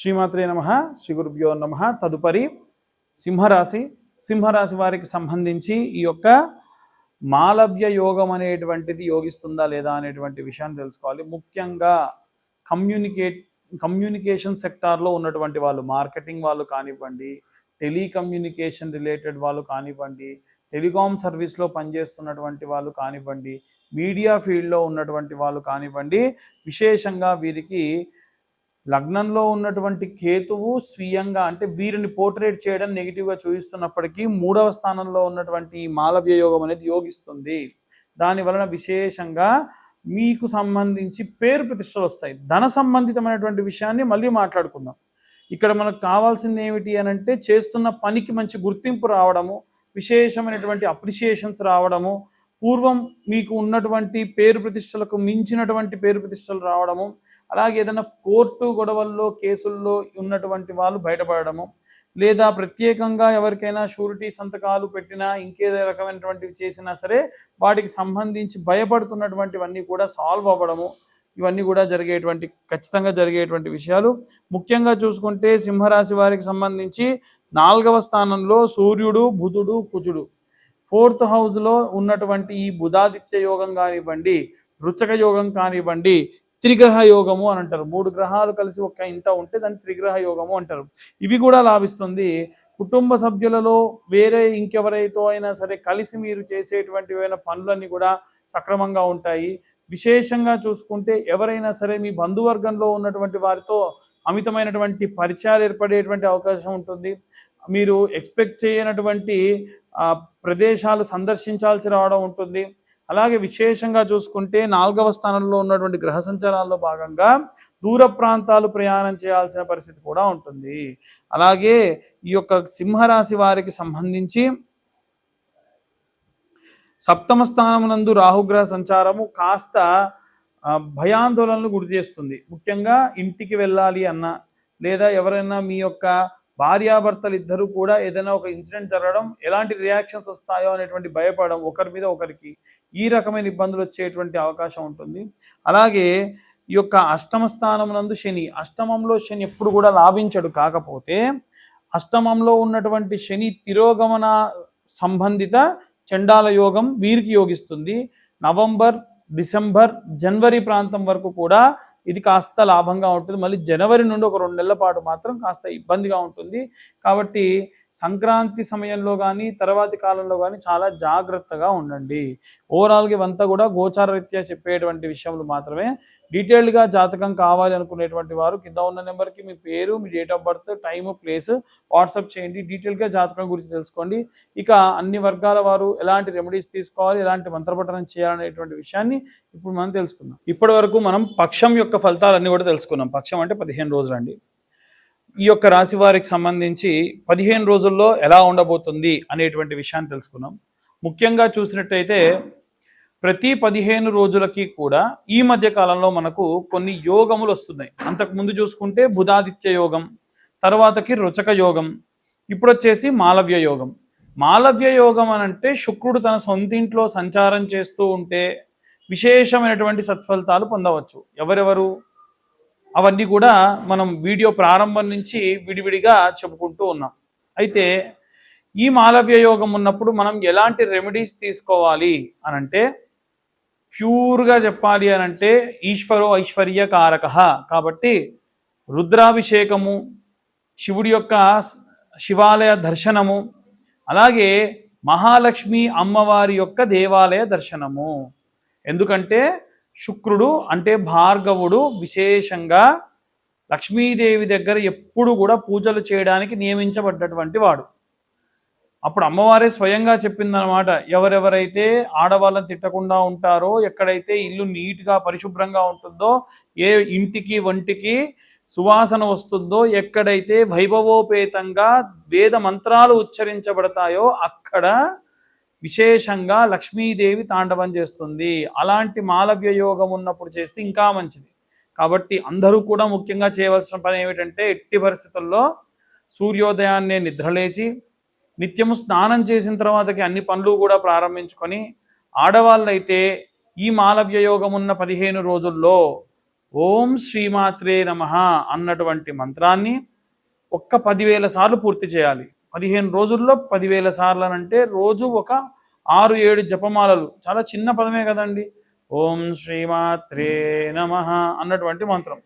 శ్రీమాత్రే నమ శ్రీ గురుభ్యో నమ. తదుపరి సింహరాశి. సింహరాశి వారికి సంబంధించి ఈ యొక్క మాలవ్య యోగం అనేటువంటిది యోగిస్తుందా లేదా అనేటువంటి విషయాన్ని తెలుసుకోవాలి. ముఖ్యంగా కమ్యూనికేట్ కమ్యూనికేషన్ సెక్టార్లో ఉన్నటువంటి వాళ్ళు మార్కెటింగ్ వాళ్ళు కానివ్వండి టెలికమ్యూనికేషన్ రిలేటెడ్ వాళ్ళు కానివ్వండి టెలికాం సర్వీస్లో పనిచేస్తున్నటువంటి వాళ్ళు కానివ్వండి మీడియా ఫీల్డ్లో ఉన్నటువంటి వాళ్ళు కానివ్వండి విశేషంగా వీరికి లగ్నంలో ఉన్నటువంటి కేతువు స్వీయంగా అంటే వీరిని పోర్ట్రేట్ చేయడం నెగిటివ్గా చూపిస్తున్నప్పటికీ మూడవ స్థానంలో ఉన్నటువంటి మాలవ్య యోగం అనేది యోగిస్తుంది. దాని వలన విశేషంగా మీకు సంబంధించి పేరు ప్రతిష్టలు వస్తాయి. ధన సంబంధితమైనటువంటి విషయాన్ని మళ్ళీ మాట్లాడుకుందాం. ఇక్కడ మనకు కావాల్సింది ఏమిటి అని అంటే చేస్తున్న పనికి మంచి గుర్తింపు రావడము విశేషమైనటువంటి అప్రిషియేషన్స్ రావడము పూర్వం మీకు ఉన్నటువంటి పేరు ప్రతిష్టలకు మించినటువంటి పేరు ప్రతిష్టలు రావడము అలాగే ఏదైనా కోర్టు గొడవల్లో కేసుల్లో ఉన్నటువంటి వాళ్ళు బయటపడడము లేదా ప్రత్యేకంగా ఎవరికైనా షూరిటీ సంతకాలు పెట్టినా ఇంకేదో రకమైనటువంటివి చేసినా సరే వాటికి సంబంధించి భయపడుతున్నటువంటివన్నీ కూడా సాల్వ్ అవ్వడము ఇవన్నీ కూడా జరిగేటువంటి ఖచ్చితంగా జరిగేటువంటి విషయాలు. ముఖ్యంగా చూసుకుంటే సింహరాశి వారికి సంబంధించి నాలుగవ స్థానంలో సూర్యుడు బుధుడు కుజుడు. ఫోర్త్ హౌస్లో ఉన్నటువంటి ఈ బుధాదిత్య యోగం కానివ్వండి రుచక యోగం కానివ్వండి త్రిగ్రహ యోగము అని అంటారు. మూడు గ్రహాలు కలిసి ఒక ఇంట ఉంటే దాన్ని త్రిగ్రహ యోగము అంటారు. ఇవి కూడా లాభిస్తుంది. కుటుంబ సభ్యులలో వేరే ఇంకెవరైతే అయినా సరే కలిసి మీరు చేసేటువంటి ఏమైనా పనులన్నీ కూడా సక్రమంగా ఉంటాయి. విశేషంగా చూసుకుంటే ఎవరైనా సరే మీ బంధువర్గంలో ఉన్నటువంటి వారితో అమితమైనటువంటి పరిచయాలు ఏర్పడేటువంటి అవకాశం ఉంటుంది. మీరు ఎక్స్పెక్ట్ చేయనటువంటి ప్రదేశాలు సందర్శించాల్సి రావడం ఉంటుంది. అలాగే విశేషంగా చూసుకుంటే నాలుగవ స్థానంలో ఉన్నటువంటి గ్రహ సంచారాల్లో భాగంగా దూర ప్రాంతాలు ప్రయాణం చేయాల్సిన పరిస్థితి కూడా ఉంటుంది. అలాగే ఈ యొక్క సింహరాశి వారికి సంబంధించి సప్తమ స్థానమునందు రాహుగ్రహ సంచారము కాస్త భయాందోళనలు గురి చేస్తుంది. ముఖ్యంగా ఇంటికి వెళ్ళాలి అన్న లేదా ఎవరైనా మీ యొక్క భార్యాభర్తలు ఇద్దరు కూడా ఏదైనా ఒక ఇన్సిడెంట్ జరగడం ఎలాంటి రియాక్షన్స్ వస్తాయో అనేటువంటి భయపడడం ఒకరి మీద ఒకరికి ఈ రకమైన ఇబ్బందులు వచ్చేటువంటి అవకాశం ఉంటుంది. అలాగే ఈ యొక్క అష్టమ స్థానం నందు శని అష్టమంలో శని ఎప్పుడు కూడా లాభించడు కాకపోతే అష్టమంలో ఉన్నటువంటి శని తిరోగమన సంబంధిత చండాల యోగం వీరికి యోగిస్తుంది. నవంబర్ డిసెంబర్ జనవరి ప్రాంతం వరకు కూడా ఇది కాస్త లాభంగా ఉంటుంది. మళ్ళీ జనవరి నుండి ఒక రెండు నెలల పాటు మాత్రం కాస్త ఇబ్బందిగా ఉంటుంది. కాబట్టి సంక్రాంతి సమయంలో కానీ తర్వాతి కాలంలో కానీ చాలా జాగ్రత్తగా ఉండండి. ఓవరాల్గా ఇవంతా కూడా గోచార రీత్యా చెప్పేటువంటి విషయంలో మాత్రమే డీటెయిల్డ్గా జాతకం కావాలి అనుకునేటువంటి వారు కింద ఉన్న నెంబర్కి మీ పేరు మీ date of birth time place WhatsApp చేయండి. డీటెయిల్గా జాతకం గురించి తెలుసుకోండి. ఇక అన్ని వర్గాల వారు ఎలాంటి రెమెడీస్ తీసుకోవాలి ఎలాంటి మంత్రపఠనం చేయాలనేటువంటి విషయాన్ని ఇప్పుడు మనం తెలుసుకుందాం. ఇప్పటి వరకు మనం పక్షం యొక్క ఫలితాలన్నీ కూడా తెలుసుకున్నాం. పక్షం అంటే పదిహేను రోజులండి. ఈ యొక్క రాశి వారికి సంబంధించి పదిహేను రోజుల్లో ఎలా ఉండబోతుంది అనేటువంటి విషయాన్ని తెలుసుకున్నాం. ముఖ్యంగా చూసినట్టయితే ప్రతి పదిహేను రోజులకి కూడా ఈ మధ్య కాలంలో మనకు కొన్ని యోగములు వస్తున్నాయి. అంతకు ముందు చూసుకుంటే బుధాదిత్య యోగం తర్వాతకి రుచక యోగం ఇప్పుడు వచ్చేసి మాలవ్య యోగం. మాలవ్య యోగం అని అంటే శుక్రుడు తన సొంతింట్లో సంచారం చేస్తూ ఉంటే విశేషమైనటువంటి సత్ఫలితాలు పొందవచ్చు. ఎవరెవరు? అవన్నీ కూడా మనం వీడియో ప్రారంభం నుంచి విడివిడిగా చెప్పుకుంటూ ఉన్నాం. అయితే ఈ మాలవ్య యోగం ఉన్నప్పుడు మనం ఎలాంటి రెమెడీస్ తీసుకోవాలి అనంటే ప్యూర్గా చెప్పాలి అని అంటే ఈశ్వరో ఐశ్వర్య కారక. కాబట్టి రుద్రాభిషేకము శివుడి యొక్క శివాలయ దర్శనము అలాగే మహాలక్ష్మి అమ్మవారి యొక్క దేవాలయ దర్శనము. ఎందుకంటే శుక్రుడు అంటే భార్గవుడు విశేషంగా లక్ష్మీదేవి దగ్గర ఎప్పుడు కూడా పూజలు చేయడానికి నియమించబడ్డటువంటి వాడు. అప్పుడు అమ్మవారే స్వయంగా చెప్పిందనమాట ఎవరెవరైతే ఆడవాళ్ళని తిట్టకుండా ఉంటారో ఎక్కడైతే ఇల్లు నీట్గా పరిశుభ్రంగా ఉంటుందో ఏ ఇంటికి వంటికి సువాసన వస్తుందో ఎక్కడైతే వైభవోపేతంగా వేద మంత్రాలు ఉచ్చరించబడతాయో అక్కడ విశేషంగా లక్ష్మీదేవి తాండవం చేస్తుంది. అలాంటి మాలవ్య యోగం ఉన్నప్పుడు చేస్తే ఇంకా మంచిది. కాబట్టి అందరూ కూడా ముఖ్యంగా చేయవలసిన పని ఏమిటంటే ఎట్టి పరిస్థితుల్లో సూర్యోదయాన్నే నిద్రలేచి నిత్యము స్నానం చేసిన తర్వాతకి అన్ని పనులు కూడా ప్రారంభించుకొని ఆడవాళ్ళైతే ఈ మాలవ్య యోగం ఉన్న పదిహేను రోజుల్లో ఓం శ్రీమాత్రే నమ అన్నటువంటి మంత్రాన్ని ఒక్క పదివేల సార్లు పూర్తి చేయాలి. పదిహేను రోజుల్లో పదివేల సార్లు అని అంటే రోజు ఒక ఆరు ఏడు జపమాలలు. చాలా చిన్న పదమే కదండి. ఓం శ్రీమాత్రే నమ అన్నటువంటి మంత్రం.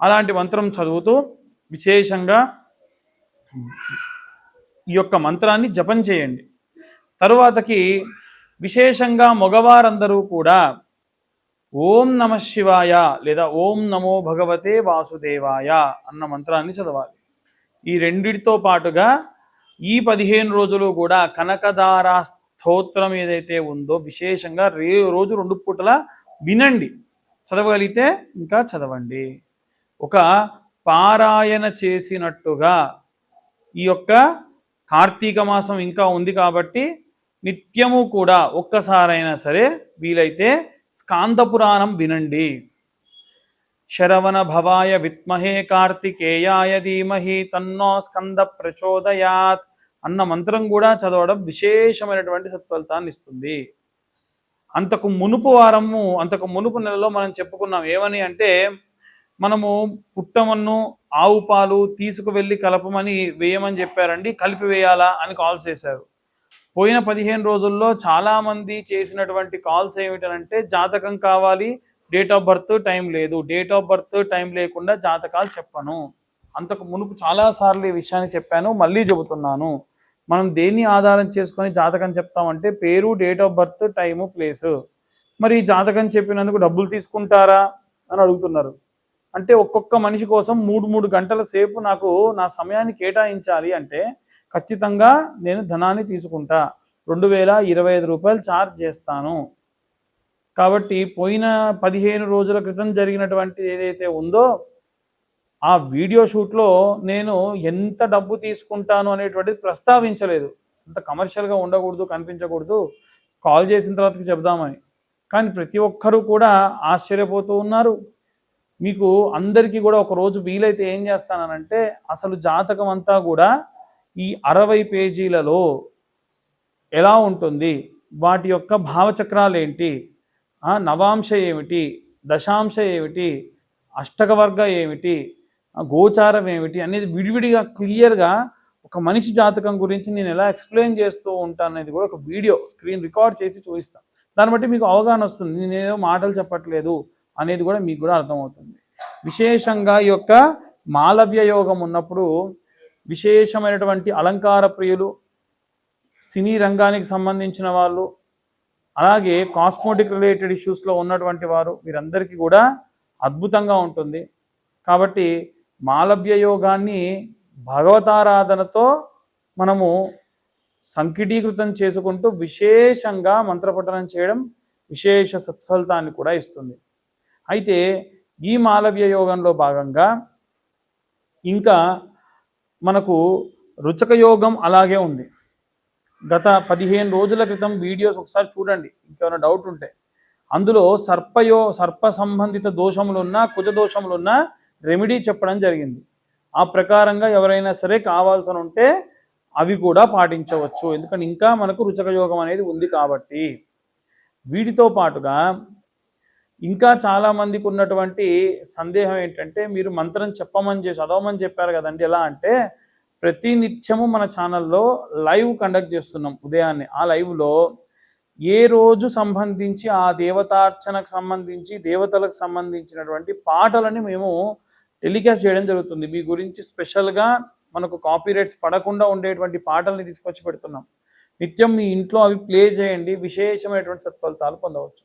అలాంటి మంత్రం చదువుతూ విశేషంగా ఈ యొక్క మంత్రాన్ని జపం చేయండి. తరువాతకి విశేషంగా మగవారందరూ కూడా ఓం నమ శివాయ లేదా ఓం నమో భగవతే వాసుదేవాయ అన్న మంత్రాన్ని చదవాలి. ఈ రెండిటితో పాటుగా ఈ పదిహేను రోజులు కూడా కనకదార స్తోత్రం ఏదైతే ఉందో విశేషంగా రే రోజు రెండు పూటల వినండి. చదవగలిగితే ఇంకా చదవండి. ఒక పారాయణ చేసినట్టుగా ఈ యొక్క కార్తీక మాసం ఇంకా ఉంది కాబట్టి నిత్యము కూడా ఒక్కసారైనా సరే వీలైతే స్కాంద పురాణం వినండి. శరవణ భవాయ విత్మహే కార్తికేయాయ ధీమహి తన్నో స్కంద ప్రచోదయాత్ అన్న మంత్రం కూడా చదవడం విశేషమైనటువంటి సత్ఫలితాన్ని ఇస్తుంది. అంతకు మునుపు వారము అంతకు మునుపు నెలలో మనం చెప్పుకున్నాం ఏమని అంటే మనము పుట్టమన్ను ఆవు పాలు తీసుకువెళ్ళి కలపమని వేయమని చెప్పారండి కలిపి వేయాలా అని కాల్ చేశారు. పోయిన పదిహేను రోజుల్లో చాలా మంది చేసినటువంటి కాల్స్ ఏమిటంటే జాతకం కావాలి డేట్ ఆఫ్ బర్త్ టైం లేదు డేట్ ఆఫ్ బర్త్ టైం లేకుండా జాతకాలు చెప్పను. అంతకు మునుపు చాలా సార్లు ఈ విషయాన్ని చెప్పాను మళ్ళీ చెబుతున్నాను. మనం దేన్ని ఆధారం చేసుకొని జాతకం చెప్తామంటే పేరు date of birth time place. మరి ఈ జాతకం చెప్పినందుకు డబ్బులు తీసుకుంటారా అని అడుగుతున్నారు. అంటే ఒక్కొక్క మనిషి కోసం మూడు మూడు గంటల సేపు నాకు నా సమయాన్ని కేటాయించాలి అంటే ఖచ్చితంగా నేను ధనాన్ని తీసుకుంటా. రెండు వేల ఇరవై ఐదు రూపాయలు ఛార్జ్ చేస్తాను. కాబట్టి పోయిన పదిహేను రోజుల క్రితం జరిగినటువంటి ఏదైతే ఉందో ఆ వీడియో షూట్లో నేను ఎంత డబ్బు తీసుకుంటాను అనేటువంటిది ప్రస్తావించలేదు. అంత కమర్షియల్గా ఉండకూడదు కనిపించకూడదు. కాల్ చేసిన తర్వాతకి చెప్దామని కానీ ప్రతి ఒక్కరూ కూడా ఆశ్చర్యపోతూ ఉన్నారు. మీకు అందరికీ కూడా ఒక రోజు వీలైతే ఏం చేస్తానంటే అసలు జాతకం అంతా కూడా ఈ అరవై పేజీలలో ఎలా ఉంటుంది? వాటి యొక్క భావచక్రాలు ఏంటి? నవాంశ ఏమిటి? దశాంశ ఏమిటి? అష్టకవర్గ ఏమిటి? గోచారం ఏమిటి? అనేది విడివిడిగా క్లియర్గా ఒక మనిషి జాతకం గురించి నేను ఎలా ఎక్స్ప్లెయిన్ చేస్తూ ఉంటాను అనేది కూడా ఒక వీడియో స్క్రీన్ రికార్డ్ చేసి చూపిస్తాను. దాన్ని బట్టి మీకు అవగాహన వస్తుంది. నేనేదో మాటలు చెప్పట్లేదు. అనేది కూడా మీకు కూడా అర్థమవుతుంది. విశేషంగా ఈ యొక్క మాలవ్య యోగం ఉన్నప్పుడు విశేషమైనటువంటి అలంకార ప్రియులు సినీ రంగానికి సంబంధించిన వాళ్ళు అలాగే కాస్మోటిక్ రిలేటెడ్ ఇష్యూస్లో ఉన్నటువంటి వారు వీరందరికీ కూడా అద్భుతంగా ఉంటుంది. కాబట్టి మాలవ్య యోగాన్ని భగవతారాధనతో మనము సంకిటీకృతం చేసుకుంటూ విశేషంగా మంత్రపఠనం చేయడం విశేష సత్ఫలితాన్ని కూడా ఇస్తుంది. అయితే ఈ మాలవ్య యోగంలో భాగంగా ఇంకా మనకు రుచక యోగం అలాగే ఉంది. గత పదిహేను రోజుల క్రితం వీడియోస్ ఒకసారి చూడండి ఇంకేమైనా డౌట్ ఉంటే. అందులో సర్పయో సర్ప సంబంధిత దోషములున్నా కుజ దోషములున్నా రెమెడీ చెప్పడం జరిగింది. ఆ ప్రకారంగా ఎవరైనా సరే కావాల్సి ఉంటే అవి కూడా పాటించవచ్చు. ఎందుకంటే ఇంకా మనకు రుచక యోగం అనేది ఉంది కాబట్టి వీటితో పాటుగా ఇంకా చాలా మందికి ఉన్నటువంటి సందేహం ఏంటంటే మీరు మంత్రం చెప్పమని చేసి చదవమని చెప్పారు కదండి. ఎలా అంటే ప్రతి నిత్యము మన ఛానల్లో లైవ్ కండక్ట్ చేస్తున్నాం ఉదయాన్నే. ఆ లైవ్లో ఏ రోజు సంబంధించి ఆ దేవతార్చనకు సంబంధించి దేవతలకు సంబంధించినటువంటి పాటలని మేము టెలికాస్ట్ చేయడం జరుగుతుంది. మీ గురించి స్పెషల్గా మనకు కాపీరైట్స్ పడకుండా ఉండేటువంటి పాటల్ని తీసుకొచ్చి పెడుతున్నాం. నిత్యం మీ ఇంట్లో అవి ప్లే చేయండి. విశేషమైనటువంటి సత్ఫలితాలు పొందవచ్చు.